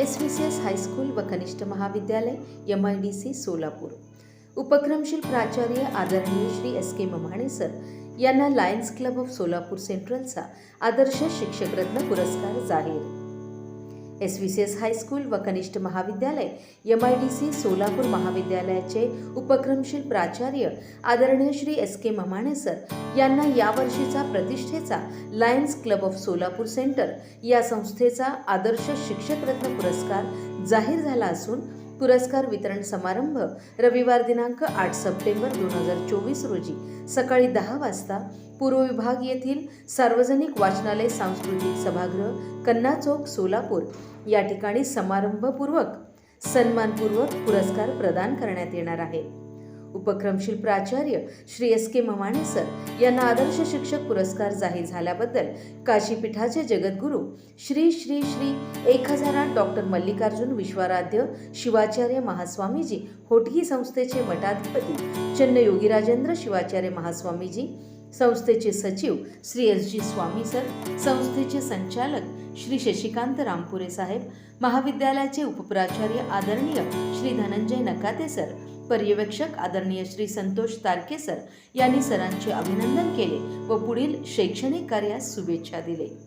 S V C S high school व कनिष्ठ महाविद्यालय M I D C Solapur. उपक्रमशील प्राचार्य आदरणीय Shri S K Mamane sir यांना लायन्स क्लब ऑफ सोलापूर सेंट्रलचा आदर्श शिक्षकरत्न पुरस्कार जाहीर. S V C S high school व कनिष्ठ महाविद्यालय M I D C Solapur महाविद्यालयाचे उपक्रमशील प्राचार्य आदरणीय Shri S K Mamane sir यांना यावर्षीचा प्रतिष्ठेचा Lions Club of Solapur centre या संस्थेचा आदर्श शिक्षकरत्न पुरस्कार जाहीर झाला असून पुरस्कार वितरण समारंभ रविवार दिनांक आठ सप्टेंबर दोन हजार चोवीस रोजी सकाळी दहा वाजता पूर्व विभाग येथील सार्वजनिक वाचनालय सांस्कृतिक सभागृह कन्ना चौक सोलापूर. या ठिकाणी समारंभपूर्वक सन्मानपूर्वक पुरस्कार प्रदान करण्यात येणार आहे. उपक्रमशील प्राचार्य Shri S K Mamane sir यांना आदर्श शिक्षक पुरस्कार जाहीर झाल्याबद्दल काशीपीठाचे जगद्गुरू श्री श्री श्री एक हजारात डॉक्टर मल्लिकार्जुन विश्वाराध्य शिवाचार्य महास्वामीजी होटगी संस्थेचे मठाधिपती चन्न योगीराजेंद्र शिवाचार्य महास्वामीजी संस्थेचे सचिव Shri S G Swami sir संस्थेचे संचालक श्री शशिकांत रामपुरे साहेब महाविद्यालयाचे उपप्राचार्य आदरणीय श्री धनंजय नकाते सर पर्यवेक्षक आदरणीय श्री संतोष तारके सर यांनी सरांचे अभिनंदन केले व पुढील शैक्षणिक कार्यास शुभेच्छा दिले.